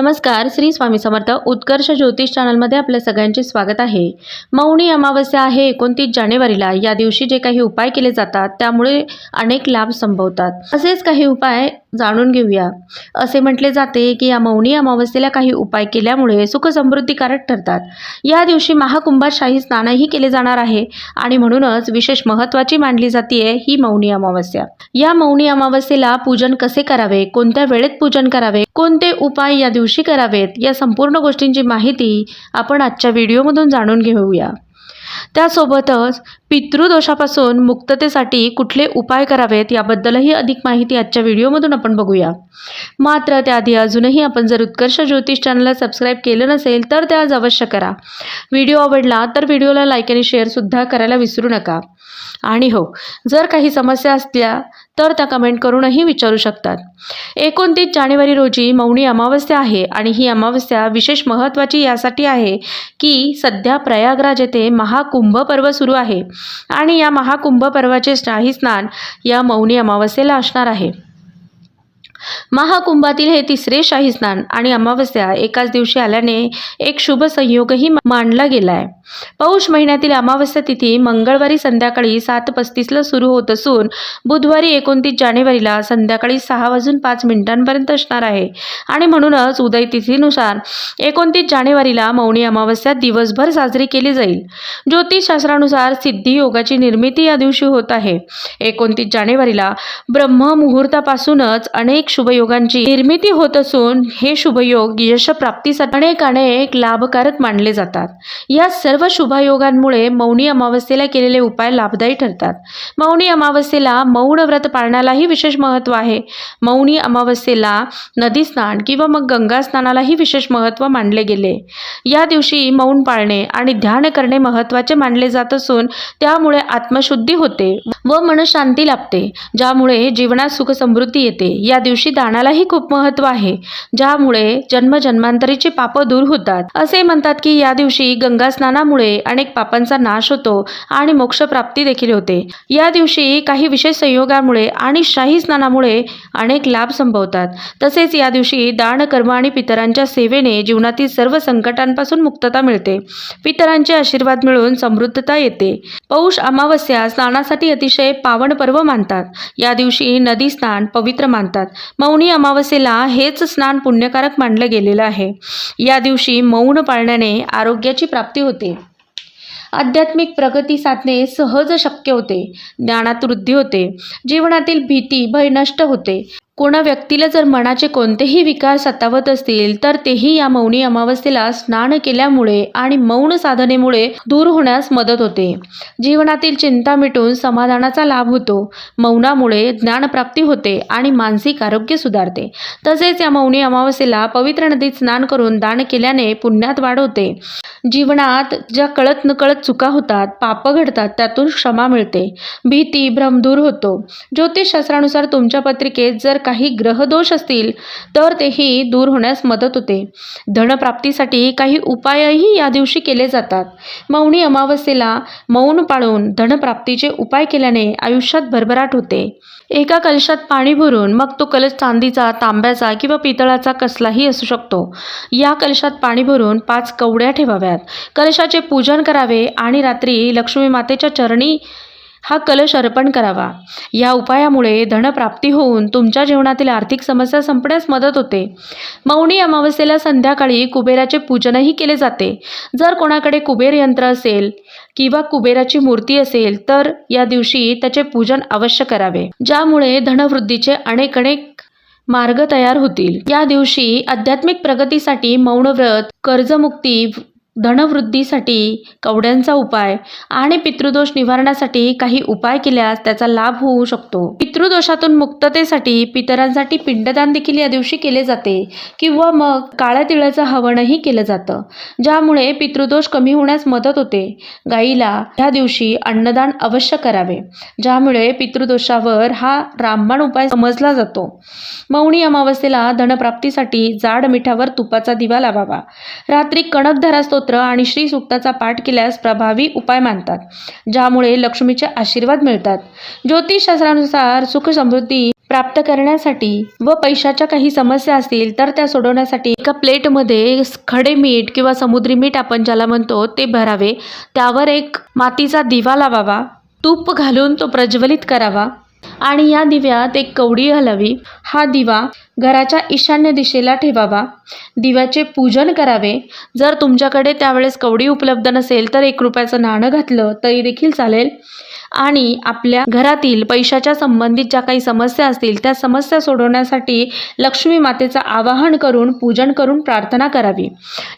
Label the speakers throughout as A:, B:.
A: नमस्कार श्री स्वामी समर्थ उत्कर्ष ज्योतिष चॅनलमध्ये आपल्या सगळ्यांचे स्वागत आहे. मौनी अमावस्या आहे एकोणतीस जानेवारीला. या दिवशी जे काही उपाय केले जातात त्यामुळे अनेक लाभ संभवतात. असेच काही उपाय जाणून घेऊया. असे म्हटले जाते की या मौनी अमावस्येला काही उपाय केल्यामुळे सुखसमृद्धीकारक ठरतात. या दिवशी महाकुंभात शाही स्नानही केले जाणार आहे आणि म्हणूनच विशेष महत्त्वाची मानली जाते ही मौनी अमावस्या. या मौनी अमावस्येला पूजन कसे करावे? कोणत्या वेळेत पूजन करावे? कोणते उपाय या दिवशी करावेत? या संपूर्ण गोष्टींची माहिती आपण आजच्या व्हिडिओमधून जाणून घेऊया. त्यासोबतच पितृदोषापासून मुक्ततेसाठी कुठले उपाय करावेत याबद्दलही अधिक माहिती आजच्या व्हिडिओमधून आपण बघूया. मात्र त्याआधी अजूनही आपण जर उत्कर्ष ज्योतिष चॅनलला सबस्क्राईब केलं नसेल तर ते आज अवश्य करा. व्हिडिओ आवडला तर व्हिडिओला लाईक आणि शेअरसुद्धा करायला विसरू नका. आणि हो जर काही समस्या असल्या तर त्या कमेंट करूनही विचारू शकतात. एकोणतीस जानेवारी रोजी मौनी अमावस्या आहे आणि ही अमावस्या विशेष महत्त्वाची यासाठी आहे की सध्या प्रयागराज येथे महाकुंभ पर्व सुरू आहे. आणि या महाकुंभ पर्वाचे शाही स्नान या मौनी अमावस्येला असणार आहे. महाकुंभातील हे तिसरे शाही स्नान आणि अमावस्या एकाच दिवशी आल्याने एक शुभ संयोगही मानला गेलाय. पौष महिन्यातील अमावस्या तिथी मंगळवारी संध्याकाळी सात पस्तीसला सुरू होत असून बुधवारी एकोणतीस जानेवारीला संध्याकाळी सहा वाजून पाच मिनिटांपर्यंत असणार आहे. आणि म्हणूनच उदय तिथीनुसार एकोणतीस जानेवारीला मौनी अमावस्या दिवसभर साजरी केली जाईल. ज्योतिषशास्त्रानुसार सिद्धी योगाची निर्मिती या दिवशी होत आहे. एकोणतीस जानेवारीला ब्रह्ममुहूर्तापासूनच अनेक शुभयोगांची निर्मिती होत असून हे शुभयोग यशप्राप्तीसाठी अनेक अनेक लाभकारक मानले जातात. या सर्व शुभयोगांमुळे मौनी अमावस्येला केलेले उपाय लाभदायी ठरतात. मौनी अमावस्येला मौन व्रत पाळण्यालाही विशेष महत्त्व आहे. मौनी अमावस्येला नदी स्नान किंवा मग गंगा स्नानालाही विशेष महत्त्व मानले गेले. या दिवशी मौन पाळणे आणि ध्यान करणे महत्त्वाचे मानले जात असून त्यामुळे आत्मशुद्धी होते व मनशांती लाभते ज्यामुळे जीवनात सुख समृद्धी येते. या दिवशी दानालाही खूप महत्त्व आहे ज्यामुळे जन्मजन्मांतरीचे पाप दूर होतात. असे म्हणतात की या दिवशी गंगा स्नानामुळे अनेक पापांचा नाश होतो आणि मोक्षप्राप्ती देखील होते. या दिवशी काही विशेष संयोगामुळे आणि शाही स्नानामुळे अनेक लाभ संभवतात. तसेच या दिवशी दान कर्म आणि पितरांच्या सेवेने जीवनातील सर्व संकटांपासून मुक्तता मिळते. पितरांचे आशीर्वाद मिळून समृद्धता येते. पौष अमावस्या स्नानासाठी अतिशय पावन पर्व मानतात. या दिवशी नदी स्नान पवित्र मानतात. मौनी अमावस्येला हेच स्नान पुण्यकारक मानलं गेलेलं आहे. या दिवशी मौन पाळण्याने आरोग्याची प्राप्ती होते. आध्यात्मिक प्रगती साधणे सहज शक्य होते. ज्ञानात वृद्धी होते. जीवनातील भीती भय नष्ट होते. कोणा व्यक्तीला जर मनाचे कोणतेही विकार सतावत असतील तर तेही या मौनी अमावस्येला स्नान केल्यामुळे आणि मौन साधनेमुळे दूर होण्यास मदत होते. जीवनातील चिंता मिटून समाधानाचा लाभ होतो. मौनामुळे ज्ञानप्राप्ती होते आणि मानसिक आरोग्य सुधारते. तसेच या मौनी अमावस्येला पवित्र नदीत स्नान करून दान केल्याने पुण्यात वाढ होते. जीवनात ज्या कळत नकळत चुका होतात पाप घडतात त्यातून क्षमा मिळते. भीती भ्रम दूर होतो. ज्योतिषशास्त्रानुसार तुमच्या पत्रिकेत जर काही ग्रहदोष असतील तर तेही दूर होण्यास मदत होते. धनप्राप्तीसाठी काही उपायही या दिवशी केले जातात. मौनी अमावस्येला मौन पाळून धनप्राप्तीचे उपाय केल्याने आयुष्यात भरभराट होते. एका कलशात पाणी भरून मग तो कलश चांदीचा तांब्याचा किंवा पितळाचा कसलाही असू शकतो. या कलशात पाणी भरून पाच कवड्या ठेवाव्यात. कलशाचे पूजन करावे आणि रात्री लक्ष्मी मातेच्या चरणी हा कलश अर्पण करावा. या उपायामुळे धनप्राप्ती होऊन तुमच्या जीवनातील आर्थिक समस्या संपण्यास मदत होते. मौनी अमावस्येला संध्याकाळी कुबेराचे पूजनही केले जाते. जर कोणाकडे कुबेर यंत्र असेल किंवा कुबेराची मूर्ती असेल तर या दिवशी त्याचे पूजन अवश्य करावे. ज्यामुळे धनवृद्धीचे अनेक अनेक मार्ग तयार होतील. या दिवशी आध्यात्मिक प्रगतीसाठी मौनव्रत कर्जमुक्ती धनवृद्धीसाठी कवड्यांचा उपाय आणि पितृदोष निवारणासाठी काही उपाय केल्यास त्याचा लाभ होऊ शकतो. पितृदोषातून मुक्ततेसाठी पितरांसाठी पिंडदान देखील या दिवशी केले जाते किंवा मग काळ्या तिळाचं हवनही केलं जातं ज्यामुळे पितृदोष कमी होण्यास मदत होते. गाईला ह्या दिवशी अन्नदान अवश्य करावे ज्यामुळे पितृदोषावर हा रामबाण उपाय समजला जातो. मौनी अमावस्येला धनप्राप्तीसाठी जाड मिठावर तुपाचा दिवा लावावा. रात्री कणकधरा स्तोत्र आणि श्री सुक्ताचा पाठ केल्यास प्रभावी उपाय मानतात ज्यामुळे लक्ष्मीचे आशीर्वाद मिळतात. ज्योतिषशास्त्रानुसार सुख समृद्धी प्राप्त करण्यासाठी व पैशाच्या काही समस्या असतील तर त्या सोडवण्यासाठी एका प्लेटमध्ये खडे मीठ किंवा समुद्री मीठ आपण ज्याला म्हणतो ते भरावे. त्यावर एक मातीचा दिवा लावावा. तूप घालून तो प्रज्वलित करावा. आणि या दिव्यात एक कवडी घालावी हा दिवा घराच्या ईशान्य दिशेला ठेवावा. दिव्याचे पूजन करावे. जर तुमच्याकडे त्यावेळेस कवडी उपलब्ध नसेल तर एक रुपयाचं नाणं घातलं तरी देखील चालेल. आणि आपल्या घरातील पैशाच्या संबंधित ज्या काही समस्या असतील त्या समस्या सोडवण्यासाठी लक्ष्मी मातेचं आवाहन करून पूजन करून प्रार्थना करावी.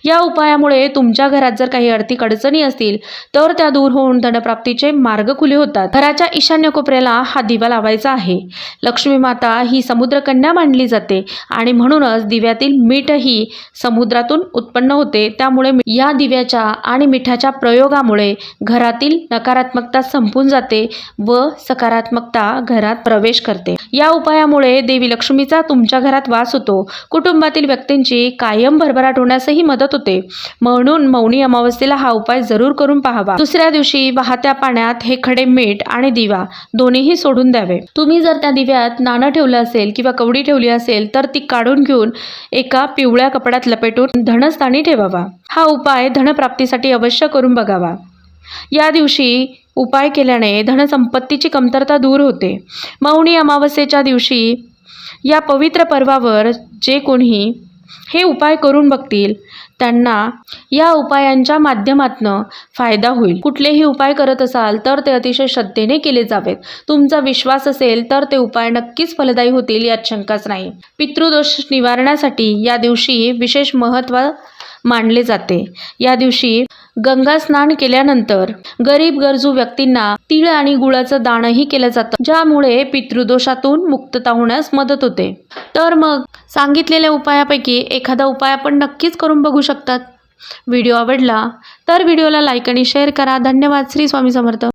A: या उपायामुळे तुमच्या घरात जर काही आर्थिक अडचणी असतील तर त्या दूर होऊन धनप्राप्तीचे मार्ग खुले होतात. घराच्या ईशान्य कोपऱ्याला हा दिवा लावायचा आहे. लक्ष्मी माता ही समुद्रकन्या मानली जाते. आणि म्हणूनच दिव्यातील मीठही समुद्रातून उत्पन्न होते. त्यामुळे या दिव्याच्या आणि मिठाच्या प्रयोगामुळे घरातील नकारात्मकता संपून जाते व सकारात्मकता घरात प्रवेश करते. या उपायामुळे देवी लक्ष्मीचा तुमच्या घरात वास होतो. कुटुंबातील व्यक्तींची कायम भरभराट होण्यासही मदत होते. म्हणून मौनी अमावस्येला हा उपाय जरूर करून पाहावा. दुसऱ्या दिवशी वाहत्या पाण्यात हे खडे मीठ आणि दिवा दोन्हीही सोडून द्यावे. तुम्ही जर त्या दिव्यात नाणं ठेवलं असेल किंवा कवडी ठेवली असेल असेल तर ती काढून घेऊन एका पिवळ्या कपड्यात लपेटून धनस्थानी ठेवावा. हा उपाय धनप्राप्तीसाठी अवश्य करून बघावा. या दिवशी उपाय केल्याने धनसंपत्तीची कमतरता दूर होते. मौनी अमावस्येच्या दिवशी या पवित्र पर्वावर जे कोणी हे उपाय करून बघतील. त्यांना या उपायांच्या माध्यमातनं फायदा होईल. कुठलेही उपाय करत असाल तर ते अतिशय श्रद्धेने केले जावेत. तुमचा विश्वास असेल तर ते उपाय नक्कीच फलदायी होतील यात शंकाच नाही. पितृदोष निवारणासाठी या दिवशी विशेष महत्त्व मानले जाते. या दिवशी गंगा स्नान केल्यानंतर गरीब गरजू व्यक्तींना तीळ आणि गुळाचं दानही केलं जातं ज्यामुळे पितृदोषातून मुक्तता होण्यास मदत होते. तर मग सांगितलेल्या उपायापैकी एखादा उपाय आपण नक्कीच करून बघू शकतात. व्हिडिओ आवडला तर व्हिडिओला लाईक आणि शेअर करा. धन्यवाद. श्री स्वामी समर्थ.